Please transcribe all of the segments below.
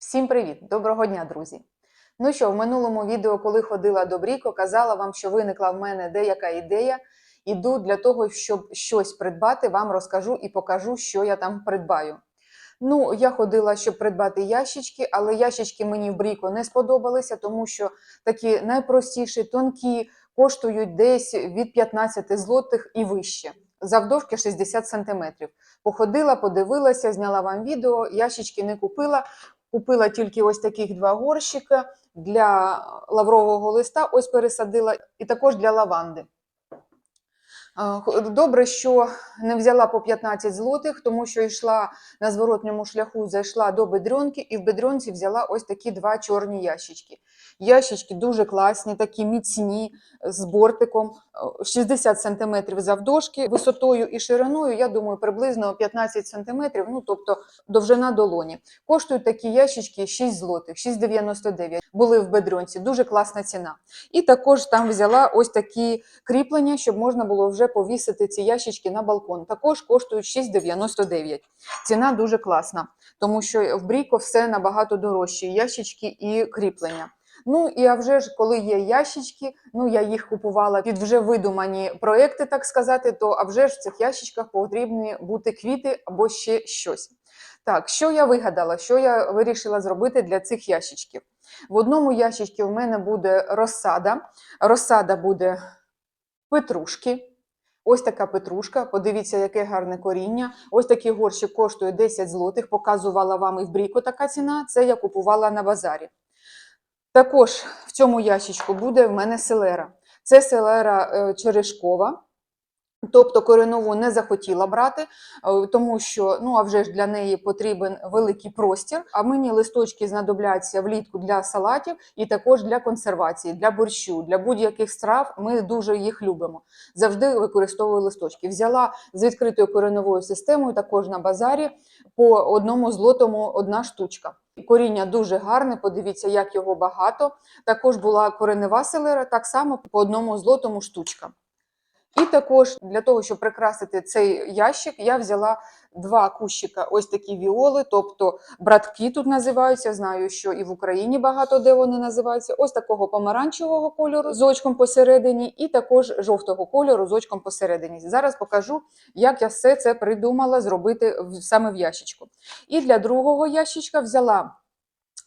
Всім привіт! Доброго дня, друзі! Ну що, в минулому відео, коли ходила до Бріко, казала вам, що виникла в мене деяка ідея. Іду для того, щоб щось придбати, вам розкажу і покажу, що я там придбаю. Ну, я ходила, щоб придбати ящички, але ящички мені в Бріко не сподобалися, тому що такі найпростіші, тонкі, коштують десь від 15 злотих і вище. Завдовжки 60 сантиметрів. Походила, подивилася, зняла вам відео, ящички не купила. Купила тільки ось таких два горщика для лаврового листа, ось пересадила, і також для лаванди. Х- Добре, що не взяла по 15 злотих, тому що йшла на зворотньому шляху, зайшла до бедренки, і в бедренці взяла ось такі два чорні ящички. Ящички дуже класні, такі міцні, з бортиком, е, 60 см завдовжки, висотою і шириною, я думаю, приблизно 15 см, ну тобто довжина долоні. Коштують такі ящички 6 злотих, 6,99. Були в бедренці, дуже класна ціна. І також там взяла ось такі кріплення, щоб можна було вже повісити ці ящички на балкон. Також коштують 6,99. Ціна дуже класна, тому що в Бріко все набагато дорожче, ящички і кріплення. Ну і а вже ж, коли є ящички, ну я їх купувала під вже видумані проекти, так сказати, то а вже ж в цих ящичках потрібні бути квіти або ще щось. Так, що я вигадала, що я вирішила зробити для цих ящичків? В одному ящичку в мене буде розсада. Розсада буде петрушки. Ось така петрушка. Подивіться, яке гарне коріння. Ось такий горщик коштує 10 злотих. Показувала вам і в Бріко така ціна. Це я купувала на базарі. Також в цьому ящичку буде в мене селера. Це селера е, черешкова. Тобто коренову не захотіла брати, е, тому що ну а вже ж для неї потрібен великий простір. А мені листочки знадобляться влітку для салатів і також для консервації, для борщу, для будь-яких страв. Ми дуже їх любимо. Завжди використовую листочки. Взяла з відкритою кореновою системою, також на базарі по одному злотому одна штучка. Коріння дуже гарне, подивіться, як його багато. Також була коренева селера, так само по одному злотому штучка. І також для того, щоб прикрасити цей ящик, я взяла два кущика, ось такі віоли, тобто братки тут називаються. Знаю, що і в Україні багато де вони називаються. Ось такого помаранчевого кольору з очком посередині, і також жовтого кольору з очком посередині. Зараз покажу, як я все це придумала зробити саме в ящичку. І для другого ящичка взяла.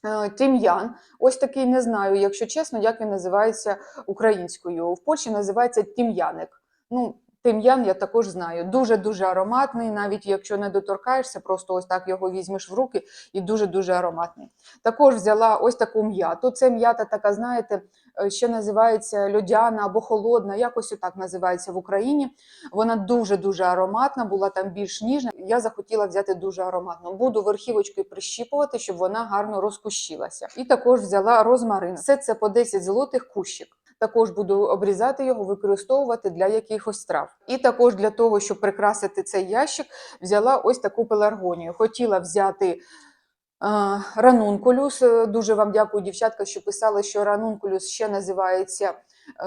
е, Тім'ян, ось такий не знаю, якщо чесно, як він називається українською. В Польщі називається тім'яник. Ну, тим'ян я також знаю. Дуже-дуже ароматний, навіть якщо не доторкаєшся, просто ось так його візьмеш в руки і дуже-дуже ароматний. Також взяла ось таку м'яту. Це м'ята така, знаєте, е, ще називається льодяна або холодна, якось отак називається в Україні. Вона дуже-дуже ароматна, була там більш ніжна. Я захотіла взяти дуже ароматну. Буду верхівочкою прищіпувати, щоб вона гарно розкущилася. І також взяла розмарин. Все це по 10 злотих кущик. Також буду обрізати його, використовувати для якихось страв. І також для того, щоб прикрасити цей ящик, взяла ось таку пеларгонію. Хотіла взяти ранункулюс. Дуже вам дякую, дівчатка, що писали, що ранункулюс ще називається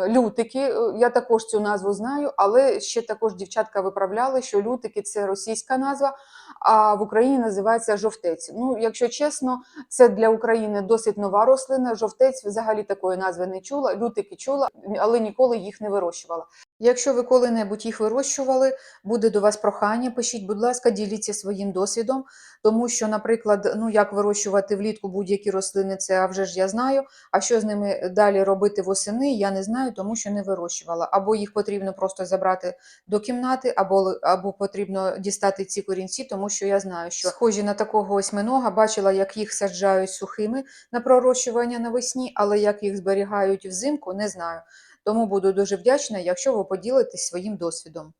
лютики. Е, Я також цю назву знаю, але ще також дівчатка виправляли, що лютики це російська назва, а в Україні називається жовтець. Ну, якщо чесно, це для України досить нова рослина. Жовтець взагалі такої назви не чула. Лютики чула, але ніколи їх не вирощувала. Якщо ви коли-небудь їх вирощували, буде до вас прохання. Пишіть, будь ласка, діліться своїм досвідом, тому що, наприклад, ну як вирощувати влітку будь-які рослини, це вже ж я знаю. А що з ними далі робити восени, я не знаю, тому що не вирощувала. Або їх потрібно просто забрати до кімнати, або, або потрібно дістати ці корінці, тому що я знаю, що схожі на такого осьминога, бачила, як їх саджають сухими на пророщування навесні, але як їх зберігають взимку, не знаю. Тому буду дуже вдячна, якщо ви поділитесь своїм досвідом.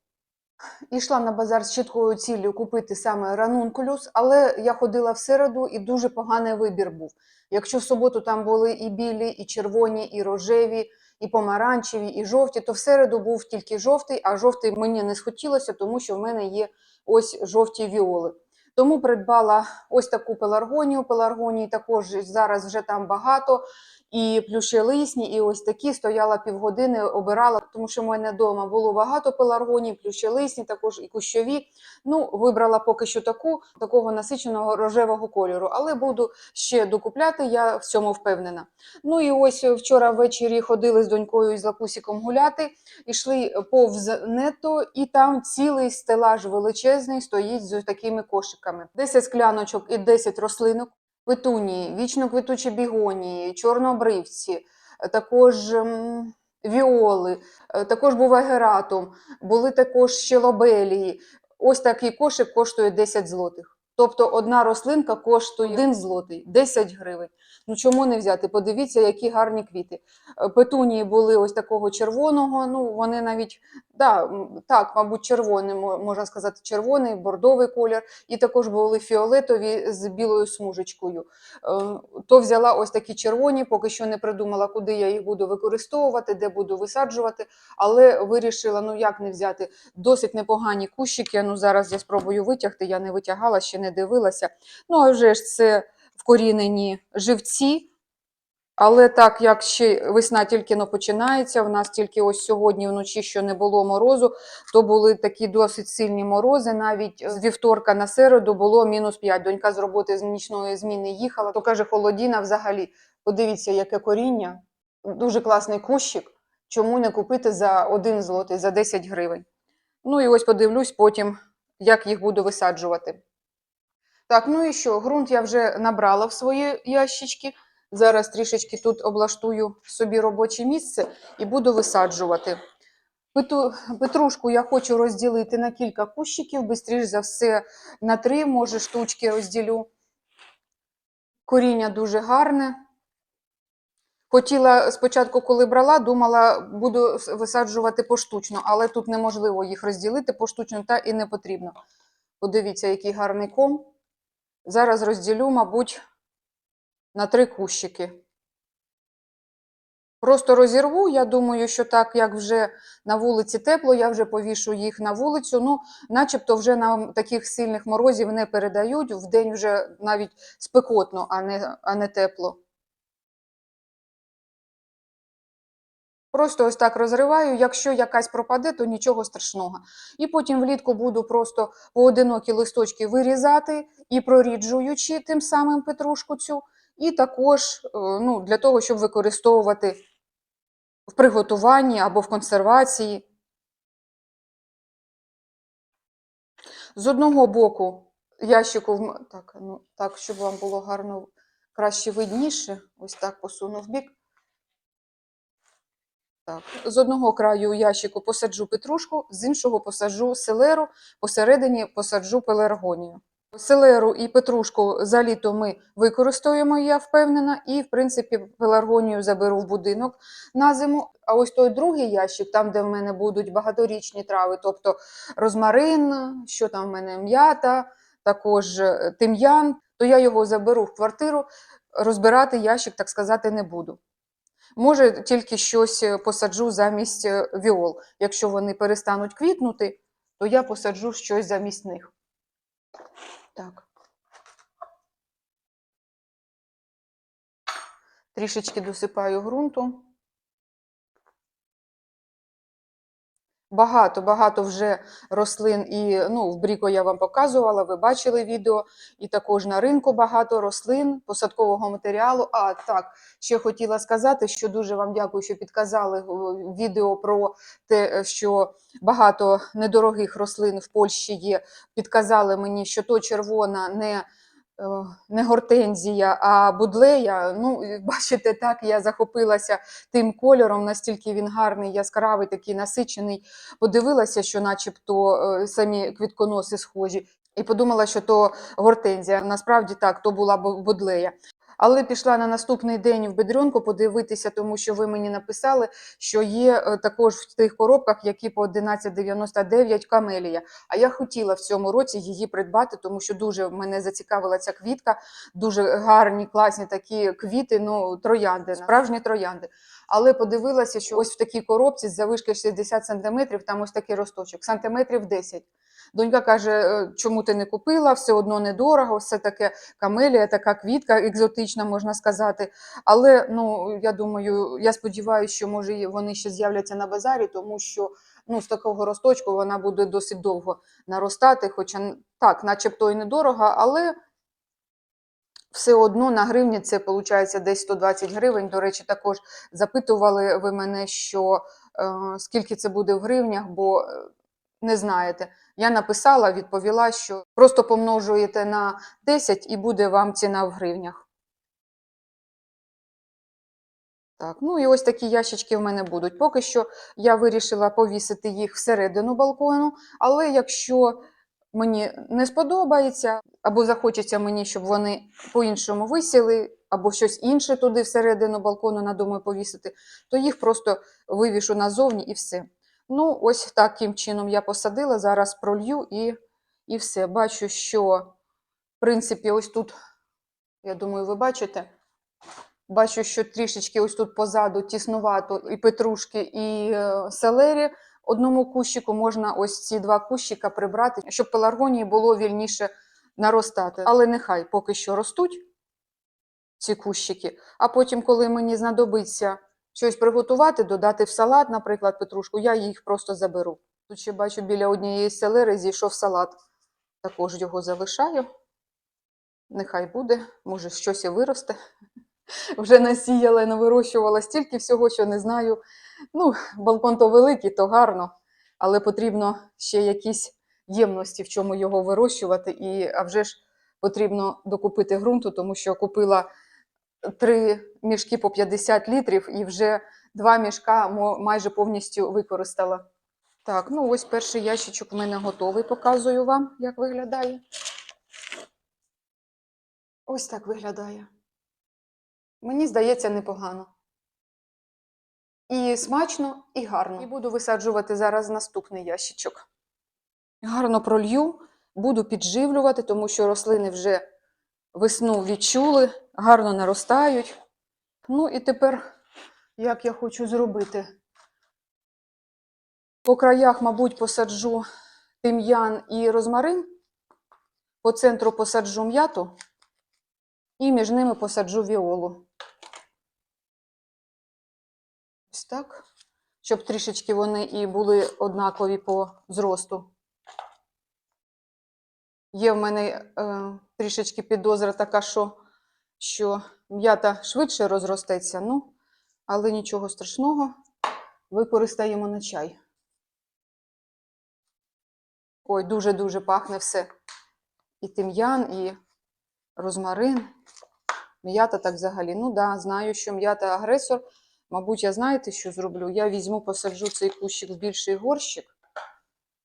Ішла на базар з чіткою ціллю купити саме ранункулюс, але я ходила в середу і дуже поганий вибір був. Якщо в суботу там були і білі, і червоні, і рожеві, і помаранчеві, і жовті, то в середу був тільки жовтий, а жовтий мені не схотілося, тому що в мене є ось жовті віоли. Тому придбала ось таку пеларгонію. Пеларгонії також зараз вже там багато. І плющелисні, і ось такі стояла півгодини, обирала, тому що в мене вдома було багато пеларгоній, плющелисні, також і кущові. Ну, вибрала поки що таку, такого насиченого рожевого кольору, але буду ще докупляти, я в цьому впевнена. Ну і ось вчора ввечері ходили з донькою і з лакусіком гуляти, йшли повз нетто, і там цілий стелаж величезний стоїть з такими кошиками. 10 скляночок і 10 рослинок, петунії, вічно квітучі бігонії, чорнообривці, е, також віоли, е, також буває гератум, були також щелобелії. Ось такий кошик коштує 10 злотих. Тобто одна рослинка коштує 1 злотий, 10 гривень. Ну чому не взяти? Подивіться, які гарні квіти. Е, Петунії були ось такого червоного. Ну вони навіть да, так, мабуть, червоний, можна сказати, червоний, бордовий колір, і також були фіолетові з білою смужечкою. Е, То взяла ось такі червоні, поки що не придумала, куди я їх буду використовувати, де буду висаджувати, але вирішила, ну як не взяти досить непогані кущики. Ну зараз я спробую витягти. Я не витягала, ще не дивилася. Ну а вже ж це вкорінені живці. Але так як ще весна тільки но починається, в нас тільки ось сьогодні вночі, що не було морозу, то були такі досить сильні морози. Навіть з вівторка на середу було мінус 5. Донька з роботи з нічної зміни їхала, то каже, холодіна взагалі. Подивіться, яке коріння. Дуже класний кущик. Чому не купити за 1 злотий, за 10 гривень? Ну і ось подивлюсь потім, як їх буду висаджувати. Так, ну і що? Ґрунт я вже набрала в свої ящички. Зараз трішечки тут облаштую собі робоче місце і буду висаджувати. Петрушку я хочу розділити на кілька кущиків, бистріш за все на три, може, штучки розділю. Коріння дуже гарне. Хотіла спочатку, коли брала, думала, буду висаджувати поштучно, але тут неможливо їх розділити поштучно та і не потрібно. Подивіться, який гарний ком. Зараз розділю, мабуть, на три кущики. Просто розірву. Я думаю, що так як вже на вулиці тепло, я вже повішу їх на вулицю. Ну, начебто, вже нам таких сильних морозів не передають. Вдень вже навіть спекотно, а не, а не тепло. Просто ось так розриваю. Якщо якась пропаде, то нічого страшного. І потім влітку буду просто поодинокі листочки вирізати і проріджуючи тим самим петрушку цю. І також е, ну, для того, щоб використовувати в приготуванні або в консервації. З одного боку ящику, так, ну, так, щоб вам було гарно краще видніше, ось так посуну в бік. Так. З одного краю ящику посаджу петрушку, з іншого посаджу селеру, посередині посаджу пеларгонію. Селеру і петрушку за літо ми використовуємо, я впевнена, і, в принципі, пеларгонію заберу в будинок на зиму. А ось той другий ящик, там, де в мене будуть багаторічні трави, тобто розмарин, що там в мене м'ята, також е, тим'ян, то я його заберу в квартиру, розбирати ящик, так сказати, не буду. Може, тільки щось е, посаджу замість е, віол. Якщо вони перестануть квітнути, то я посаджу щось замість них. Так. Трішечки досипаю ґрунту. Багато, багато вже рослин і ну, в Бріко я вам показувала, ви бачили відео, і також на ринку багато рослин, посадкового матеріалу. А так, ще хотіла сказати, що дуже вам дякую, що підказали відео про те, що багато недорогих рослин в Польщі є. Підказали мені, що то червона не, е, не гортензія, а будлея. Ну, бачите, так я захопилася тим кольором, настільки він гарний, яскравий, такий насичений. Подивилася, що начебто е, самі квітконоси схожі, і подумала, що то гортензія. Насправді так, то була будлея. Але пішла на наступний день в бедренку подивитися, тому що ви мені написали, що є е, також в тих коробках, які по 11,99 камелія. А я хотіла в цьому році її придбати, тому що дуже мене зацікавила ця квітка. Дуже гарні, класні такі квіти, ну троянди, справжні троянди. Але подивилася, що ось в такій коробці з завишки 60 см, там ось такий росточок, сантиметрів 10. Донька каже, «Е, чому ти не купила, все одно недорого, все таке камелія, така квітка екзотична, можна сказати. Але ну, я думаю, я сподіваюся, що може вони ще з'являться на базарі, тому що ну, з такого росточку вона буде досить довго наростати, хоча так, начебто і недорого, але все одно на гривні це виходить десь 120 гривень. До речі, також запитували ви мене, що е, скільки це буде в гривнях, бо е, не знаєте. Я написала, відповіла, що просто помножуєте на 10 і буде вам ціна в гривнях. Так, ну і ось такі ящички в мене будуть. Поки що я вирішила повісити їх всередину балкону, але якщо мені не сподобається, або захочеться мені, щоб вони по-іншому висіли, або щось інше туди всередину балкону надумаю повісити, то їх просто вивішу назовні і все. Ну, ось таким чином я посадила, зараз пролью і, і все. Бачу, що, в принципі, ось тут, я думаю, ви бачите, бачу, що трішечки ось тут позаду тіснувато і петрушки, і е, селері. Одному кущику можна ось ці два кущика прибрати, щоб пеларгонії було вільніше наростати. Але нехай поки що ростуть ці кущики, а потім, коли мені знадобиться щось приготувати, додати в салат, наприклад, петрушку, я їх просто заберу. Тут ще бачу, біля однієї селери зійшов салат. Також його залишаю. Нехай буде, може, щось і виросте. Вже насіяла і навирощувала стільки всього, що не знаю. Ну, балкон то великий, то гарно, але потрібно ще якісь ємності, в чому його вирощувати. І, а вже ж потрібно докупити ґрунту, тому що купила три мішки по 50 літрів і вже два мішка майже повністю використала. Так, ну ось перший ящичок в мене готовий. Показую вам, як виглядає. Ось так виглядає. Мені здається, непогано. І смачно, і гарно. І буду висаджувати зараз наступний ящичок. Гарно пролью, буду підживлювати, тому що рослини вже весну відчули, гарно наростають. Ну і тепер, як я хочу зробити? По краях, мабуть, посаджу тим'ян і розмарин, по центру посаджу м'яту і між ними посаджу віолу. Ось так, щоб трішечки вони і були однакові по зросту. Є в мене е, трішечки підозра така, що, що м'ята швидше розростеться, ну, але нічого страшного, використаємо на чай. Ой, дуже-дуже пахне все. І тим'ян, і розмарин. М'ята так взагалі. Ну да, знаю, що м'ята агресор. Мабуть, я знаєте, що зроблю? Я візьму, посаджу цей кущик в більший горщик.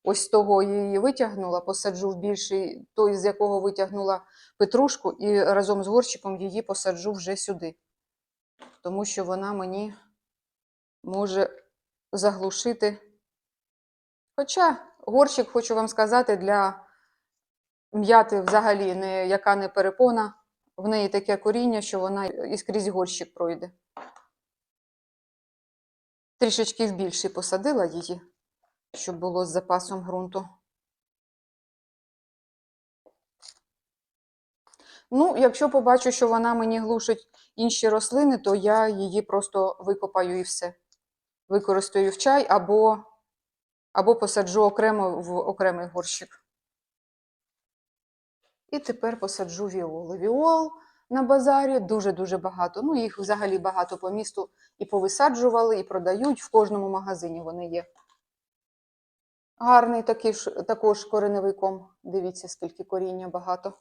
Ось того її витягнула, посаджу в більший, той, з якого витягнула петрушку, і разом з горщиком її посаджу вже сюди. Тому що вона мені може заглушити. Хоча горщик, хочу вам сказати, для м'яти взагалі не, яка не перепона. В неї таке коріння, що вона і скрізь горщик пройде. Трішечки в більший посадила її, щоб було з запасом ґрунту. Ну, якщо побачу, що вона мені глушить інші рослини, то я її просто викопаю і все. Використаю в чай або, або посаджу окремо в окремий горщик. І тепер посаджу віоли. Віол на базарі дуже-дуже багато. Ну, їх взагалі багато по місту і повисаджували, і продають. В кожному магазині вони є. Гарний такий також кореневий ком. Дивіться, скільки коріння багато.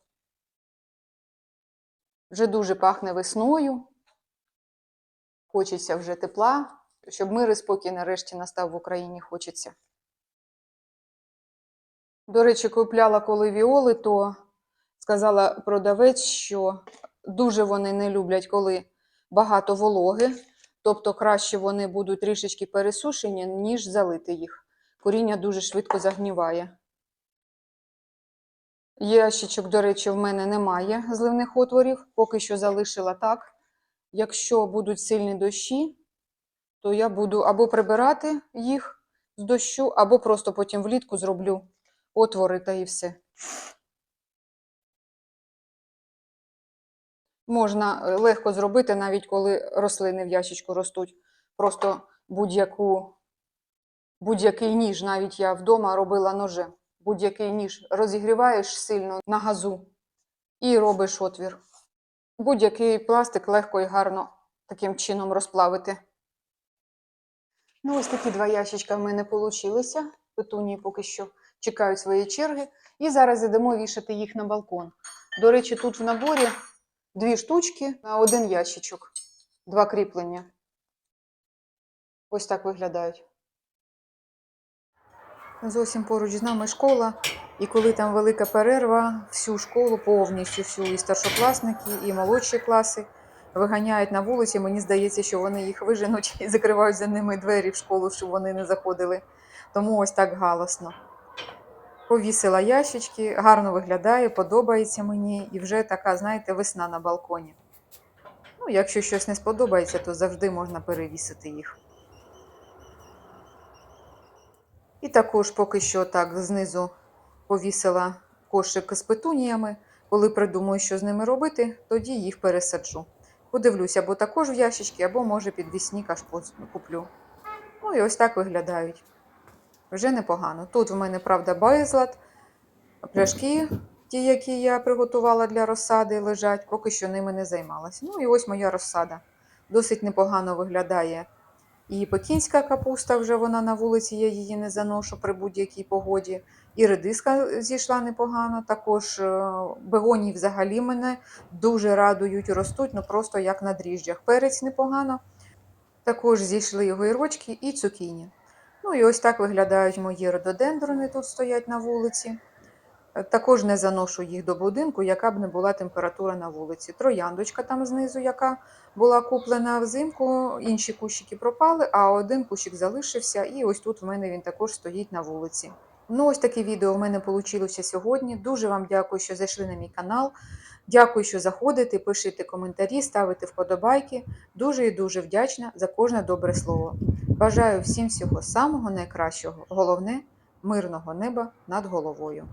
Вже дуже пахне весною. Хочеться вже тепла, щоб мир і спокій нарешті настав в Україні хочеться. До речі, купляла коли віоли, то сказала продавець, що дуже вони не люблять, коли багато вологи, тобто краще вони будуть трішечки пересушені, ніж залити їх. Коріння дуже швидко загніває. Ящичок, до речі, в мене немає зливних отворів, поки що залишила так. Якщо будуть сильні дощі, то я буду або прибирати їх з дощу, або просто потім влітку зроблю отвори та і все. Можна е, легко зробити, навіть коли рослини в ящичку ростуть. Просто будь-яку, будь-який ніж, навіть я вдома робила ножем. Будь-який ніж розігріваєш сильно на газу і робиш отвір. Будь-який пластик легко і гарно таким чином розплавити. Ну, ось такі два ящичка в мене получилися. Петунії поки що чекають своєї черги. І зараз йдемо вішати їх на балкон. До речі, тут в наборі дві штучки на один ящичок, два кріплення. Ось так виглядають. Зовсім поруч з нами школа, і коли там велика перерва, всю школу повністю, всю і старшокласники, і молодші класи виганяють на вулиці. Мені здається, що вони їх виженуть і закривають за ними двері в школу, щоб вони не заходили. Тому ось так галасно. Повісила ящички, гарно виглядає, подобається мені, і вже така, знаєте, весна на балконі. Ну, якщо щось не сподобається, то завжди можна перевісити їх. І також поки що так знизу повісила кошик з петуніями. Коли придумаю, що з ними робити, тоді їх пересаджу. Подивлюся, або також в ящички, або може підвісні кашпо куплю. Ну і ось так виглядають. Вже непогано. Тут в мене, правда, безлад, пляшки, ті, які я приготувала для розсади, лежать, поки що ними не займалася. Ну і ось моя розсада. Досить непогано виглядає. І пекінська капуста вже вона на вулиці, я її не заношу при будь-якій погоді. І редиска зійшла непогано. Також е, бегонії взагалі мене дуже радують, ростуть, ну просто як на дріжджах. Перець непогано. Також зійшли огірочки і цукіні. Ну і ось так виглядають мої рододендрони, тут стоять на вулиці. Також не заношу їх до будинку, яка б не була температура на вулиці. Трояндочка там знизу, яка була куплена взимку, інші кущики пропали, а один кущик залишився, і ось тут в мене він також стоїть на вулиці. Ну, ось таке відео в мене вийшло сьогодні. Дуже вам дякую, що зайшли на мій канал. Дякую, що заходите, пишете коментарі, ставите вподобайки. Дуже і дуже вдячна за кожне добре слово. Бажаю всім всього самого найкращого. Головне мирного неба над головою.